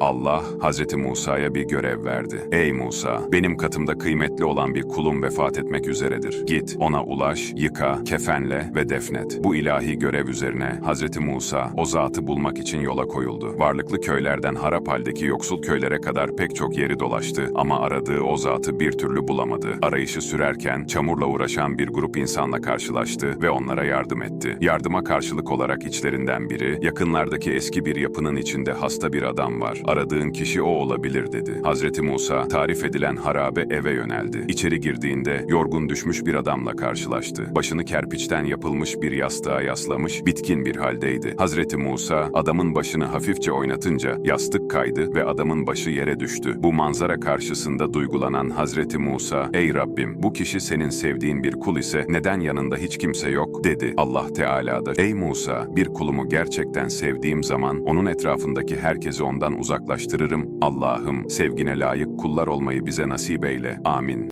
Allah, Hazreti Musa'ya bir görev verdi. Ey Musa, benim katımda kıymetli olan bir kulum vefat etmek üzeredir. Git, ona ulaş, yıka, kefenle ve defnet. Bu ilahi görev üzerine Hazreti Musa o zatı bulmak için yola koyuldu. Varlıklı köylerden harap haldeki yoksul köylere kadar pek çok yeri dolaştı ama aradığı o zatı bir türlü bulamadı. Arayışı sürerken çamurla uğraşan bir grup insanla karşılaştı ve onlara yardım etti. Yardıma karşılık olarak içlerinden biri, yakınlardaki eski bir yapının içinde hasta bir adam var. Aradığın kişi o olabilir dedi. Hazreti Musa tarif edilen harabe eve yöneldi. İçeri girdiğinde yorgun düşmüş bir adamla karşılaştı. Başını kerpiçten yapılmış bir yastığa yaslamış, bitkin bir haldeydi. Hazreti Musa adamın başını hafifçe oynatınca yastık kaydı ve adamın başı yere düştü. Bu manzara karşısında duygulanan Hazreti Musa, "Ey Rabbim, bu kişi senin sevdiğin bir kul ise neden yanında hiç kimse yok?" dedi. Allah Teala da, "Ey Musa, bir kulumu gerçekten sevdiğim zaman onun etrafındaki herkesi ondan uzaklaştırırım. Allah'ım, sevgine layık kullar olmayı bize nasip eyle. Amin."